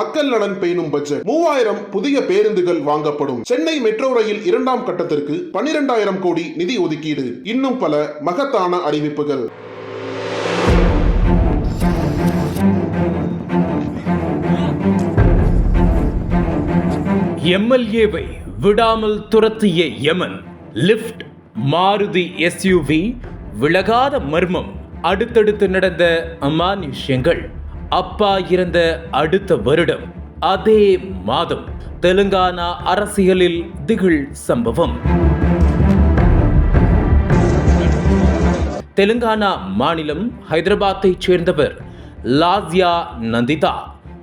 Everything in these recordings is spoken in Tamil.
மக்கள் நலன் பேணும் பட்ஜெட் மூவாயிரம் புதிய பேருந்துகள் வாங்கப்படும். சென்னை மெட்ரோ ரயில் இரண்டாம் கட்டத்திற்கு பனிரெண்டாயிரம் கோடி நிதி ஒதுக்கீடு. இன்னும் பல மகத்தான அறிவிப்புகள். எம்எல்ஏவை விடாமல் துரத்திய யமன் லிஃப்ட் மாருதி எஸ்யூவி விலகாத மர்மம் அடுத்தடுத்து நடந்த அமானுஷ்யங்கள். அப்பா இறந்த அடுத்த வருடம் அதே மாதம் தெலுங்கானா அரசியலில் திகில் சம்பவம். தெலுங்கானா மாநிலம் ஹைதராபாத்தைச் சேர்ந்தவர் லாஸ்யா நந்திதா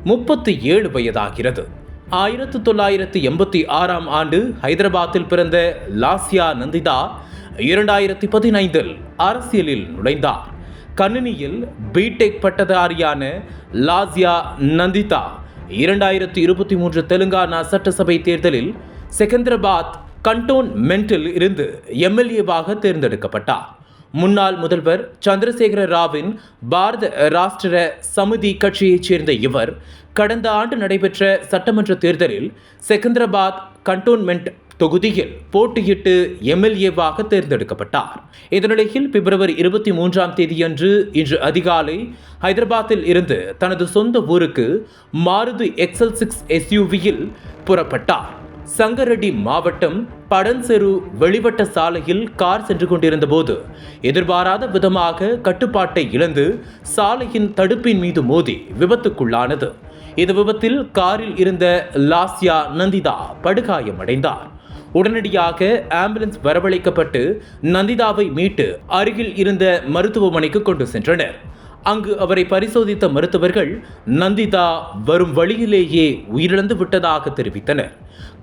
முப்பத்தி ஏழு வயதாகிறது. ஆயிரத்து தொள்ளாயிரத்து எண்பத்தி ஆறாம் ஆண்டு ஹைதராபாத்தில் பிறந்த லாஸ்யா நந்திதா இரண்டாயிரத்தி பதினைந்தில் அரசியலில் நுழைந்தார். கணினியில் பிடெக் பட்டதாரியான லாசியா நந்திதா. இரண்டாயிரத்தி இருபத்தி மூன்று தெலுங்கானா சட்டசபை தேர்தலில் செகந்திராபாத் கண்டோன்மெண்டில் இருந்து எம்எல்ஏவாக தேர்ந்தெடுக்கப்பட்டார். முன்னாள் முதல்வர் சந்திரசேகர ராவின் பாரத ராஷ்டிர சமிதி கட்சியைச் சேர்ந்த இவர் கடந்த ஆண்டு நடைபெற்ற சட்டமன்ற தேர்தலில் செகந்திராபாத் கண்டோன்மெண்ட் தொகுதியில் போட்டியிட்டு எம்எல்ஏவாக தேர்ந்தெடுக்கப்பட்டார். இதனிடையில் பிப்ரவரி இருபத்தி மூன்றாம் தேதியன்று இன்று அதிகாலை ஹைதராபாத்தில் இருந்து தனது சொந்த ஊருக்கு மாருதி எக்ஸல் சிக்ஸ் எஸ்யூவியில் புறப்பட்டார். சங்கரெட்டி மாவட்டம் படன்செரு வெளிவட்ட சாலையில் கார் சென்று கொண்டிருந்த போது எதிர்பாராத விதமாக கட்டுப்பாட்டை இழந்து சாலையின் தடுப்பின் மீது மோதி விபத்துக்குள்ளானது. இந்த விபத்தில் காரில் இருந்த லாஸ்யா நந்திதா படுகாயமடைந்தார். உடனடியாக ஆம்புலன்ஸ் வரவழைக்கப்பட்டு நந்திதாவை மீட்டு அருகில் இருந்த மருத்துவமனைக்கு கொண்டு சென்றனர். அங்கு அவரை பரிசோதித்த மருத்துவர்கள் நந்திதா வரும் வழியிலேயே உயிரிழந்து விட்டதாக தெரிவித்தனர்.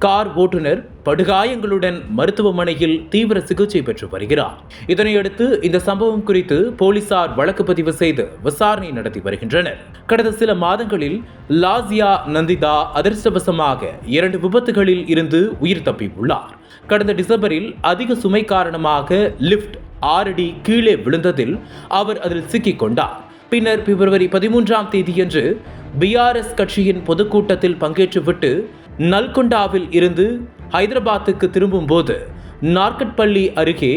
கார் ஓட்டுநர் படுகாயங்களுடன் மருத்துவமனையில் தீவிர சிகிச்சை பெற்று வருகிறார். இதனையடுத்து இந்த சம்பவம் குறித்து போலீசார் வழக்கு பதிவு செய்து விசாரணை நடத்தி வருகின்றனர். கடந்த சில மாதங்களில் லாசியா நந்திதா அதிர்ஷ்டவசமாக இரண்டு விபத்துகளில் இருந்து உயிர் தப்பி உள்ளார் கடந்த டிசம்பரில் அதிக சுமை காரணமாக லிஃப்ட் ஆறடி கீழே விழுந்ததில் அவர் அதில் சிக்கிக் கொண்டார். பின்னர் பிப்ரவரி பதிமூன்றாம் தேதியன்று பிஆர்எஸ் கட்சியின் பொதுக்கூட்டத்தில் பங்கேற்றுவிட்டு நல்கொண்டாவில் இருந்து ஹைதராபாத்துக்கு திரும்பும்போது நார்கட்பள்ளி அருகே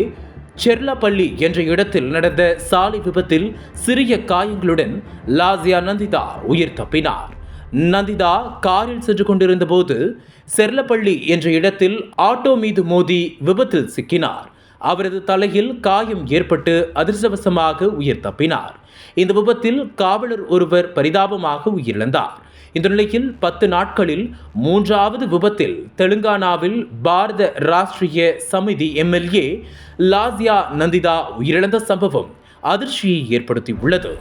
செர்லப்பள்ளி என்ற இடத்தில் நடந்த சாலை விபத்தில் சிறிய காயங்களுடன் லாசியா நந்திதா உயிர் தப்பினார். நந்திதா காரில் சென்று கொண்டிருந்த போது செர்லப்பள்ளி என்ற இடத்தில் ஆட்டோ மீது மோதி விபத்தில் சிக்கினார். அவரது தலையில் காயம் ஏற்பட்டு அதிர்ஷ்டவசமாக உயிர் தப்பினார். இந்த விபத்தில் காவலர் ஒருவர் பரிதாபமாக உயிரிழந்தார். இந்த நிலையில் பத்து நாட்களில் மூன்றாவது விபத்தில் தெலுங்கானாவில் பாரத ராஷ்டிரிய சமிதி எம்எல்ஏ லாசியா நந்திதா உயிரிழந்த சம்பவம் அதிர்ச்சியை ஏற்படுத்தியுள்ளது.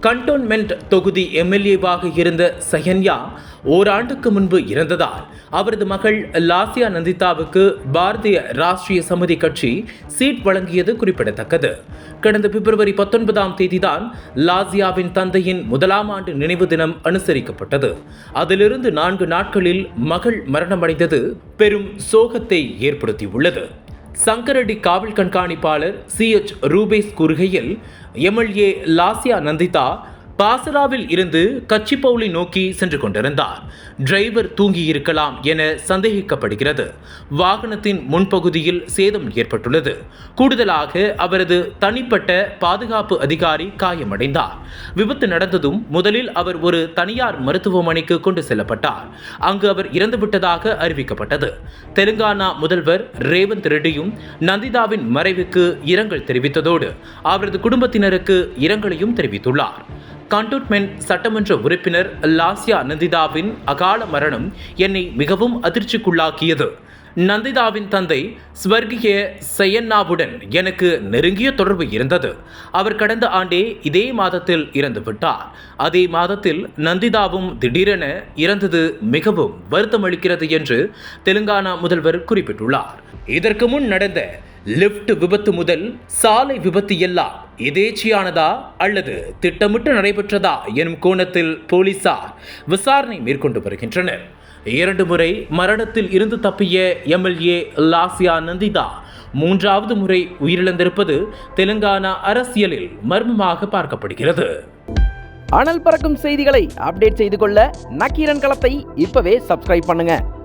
கண்டோன்மெண்ட் தொகுதி எம்எல்ஏவாக இருந்த சஹன்யா ஓராண்டுக்கு முன்பு இறந்ததால் அவரது மகள் லாசியா நந்திதாவுக்கு பாரதிய ராஷ்டிரிய சமிதி கட்சி சீட் வழங்கியது குறிப்பிடத்தக்கது. கடந்த பிப்ரவரி பத்தொன்பதாம் தேதிதான் லாசியாவின் தந்தையின் முதலாம் ஆண்டு நினைவு தினம் அனுசரிக்கப்பட்டது. அதிலிருந்து நான்கு நாட்களில் மகள் மரணமடைந்தது பெரும் சோகத்தை ஏற்படுத்தியுள்ளது. சங்கரடி காவல் கண்காணிப்பாளர் சி எச் ரூபேஸ் கூறுகையில் எம்எல்ஏ லாசியா நந்திதா பாசராவில் இருந்து கச்சிப்பவுளி நோக்கி சென்று கொண்டிருந்தார். டிரைவர் தூங்கியிருக்கலாம் என சந்தேகிக்கப்படுகிறது. வாகனத்தின் முன்பகுதியில் சேதம் ஏற்பட்டுள்ளது. கூடுதலாக அவரது தனிப்பட்ட பாதுகாப்பு அதிகாரி காயமடைந்தார். விபத்து நடந்ததும் முதலில் அவர் ஒரு தனியார் மருத்துவமனைக்கு கொண்டு செல்லப்பட்டார். அங்கு அவர் இறந்துவிட்டதாக அறிவிக்கப்பட்டது. தெலுங்கானா முதல்வர் ரேவந்த் ரெட்டியும் நந்திதாவின் மறைவுக்கு இரங்கல் தெரிவித்ததோடு அவரது குடும்பத்தினருக்கு இரங்கலையும் தெரிவித்துள்ளார். கண்டோன்மெண்ட் சட்டமன்ற உறுப்பினர் லாசியா நந்திதாவின் அகால மரணம் என்னை மிகவும் அதிர்ச்சிக்குள்ளாக்கியது. நந்திதாவின் தந்தை ஸ்வர்கிய சையன்னாவுடன் எனக்கு நெருங்கிய தொடர்பு இருந்தது. அவர் கடந்த ஆண்டே இதே மாதத்தில் இறந்து விட்டார். அதே மாதத்தில் நந்திதாவும் திடீரென இறந்தது மிகவும் வருத்தமளிக்கிறது என்று தெலுங்கானா முதல்வர் குறிப்பிட்டுள்ளார். இதற்கு முன் நடந்த லிப்ட் விபத்து முதல் சாலை விபத்து எல்லாம் எதேச்சியானதா அல்லது திட்டமிட்டு நடைபெற்றதா எனும் கோணத்தில் போலீசார் விசாரணை மேற்கொண்டு வருகின்றனர். இரண்டு முறை மரணத்தில் இருந்து தப்பிய எம்எல்ஏ லாசியா நந்திதா. மூன்றாவது முறை உயிரிழந்திருப்பது தெலுங்கானா அரசியலில் மர்மமாக பார்க்கப்படுகிறது. அனல் பறக்கும் செய்திகளை அப்டேட் செய்து கொள்ள நக்கீரன் களத்தை இப்பவே சப்ஸ்கிரைப் பண்ணுங்க.